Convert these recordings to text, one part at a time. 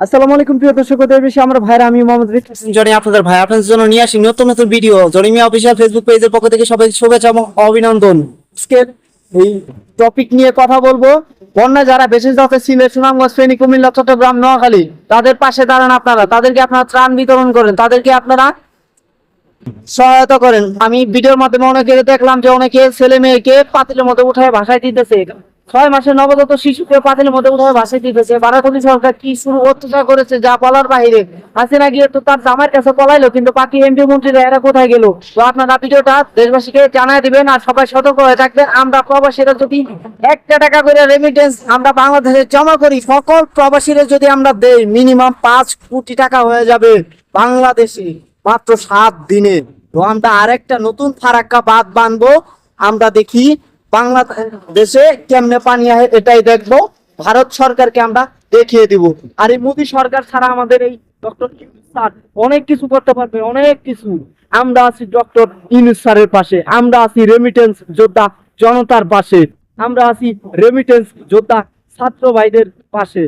আসসালামু আলাইকুম প্রিয় দর্শক আমরা আমি মোহাম্মদ জনি, আপনাদের ভাই, আপনাদের জন্য নিয়ে আসি নতুন নতুন ভিডিও অফিসিয়াল ফেসবুক পেজের পক্ষ থেকে শুভেচ্ছা এবং অভিনন্দন। এই টপিক নিয়ে কথা বলব। বন্যা যারা বেঁচে যাচ্ছে, সিলেট, সুনামগঞ্জ, ফেনী, কুমিল্লা, চট্টগ্রাম, নোয়াখালী, তাদের পাশে দাঁড়ান আপনারা। তাদেরকে আপনারা ত্রাণ বিতরণ করেন। তাদেরকে আপনারা সহায়তা করেন। আমি ভিডিওর মাধ্যমে অনেকে দেখলাম যে, অনেকে ছেলে মেয়েকে পাতিলের মধ্যে উঠায় ভাষায় দিতেছে। ছয় মাসে নবজাত শিশুকে পাতিলের মধ্যে উঠায় ভাষায় দিতেছে বারাকলি সরকার কি শুরু অত্যাচার করেছে যা বলার বাইরে? হাসিনা গিয়ে তো তার জামাইয়ের কাছে পলাইলো, কিন্তু বাকি এমপি মন্ত্রীরা এরা কোথায় গেল? তো আপনারা ভিডিওটা দেশবাসীকে জানায় দিবেন আর সবাই সতর্ক হয়ে থাকবেন। আমরা প্রবাসীরা যদি একটা টাকা করে রেমিটেন্স আমরা বাংলাদেশে জমা করি, সকল প্রবাসীরা যদি আমরা দেই মিনিমাম পাঁচ কোটি টাকা হয়ে যাবে বাংলাদেশে। মাত্র সাত দিনে। তো আমরা আরেকটা নতুন ফারাক্কা বাদ বানবো। আমরা দেখি বাংলাদেশে কেমনে পানি আহে এটাই দেখব। ভারত সরকারকে আমরা দেখিয়ে দিব। আর এই মোদী সরকার ছাড়া আমাদের এই ডক্টর স্যার অনেক কিছু করতে পারবে অনেক কিছু। আমরা আছি ডক্টর ইউনুস স্যারের পাশে আমরা আছি রেমিটেন্স যোদ্ধা জনতার পাশে আমরা আছি রেমিটেন্স যোদ্ধা ছাত্র ভাইদের পাশে।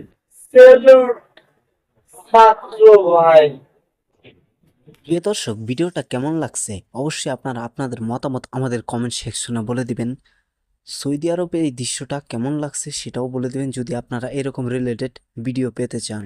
ছাত্র ভাই। প্রিয় দর্শক ভিডিওটা কেমন লাগছে? অবশ্যই আপনারা আপনাদের মতামত আমাদের কমেন্ট সেকশনে বলে দিবেন। সৌদি আরবে এই দৃশ্যটা কেমন লাগছে সেটাও বলে দেবেন যদি আপনারা এরকম রিলেটেড ভিডিও পেতে চান।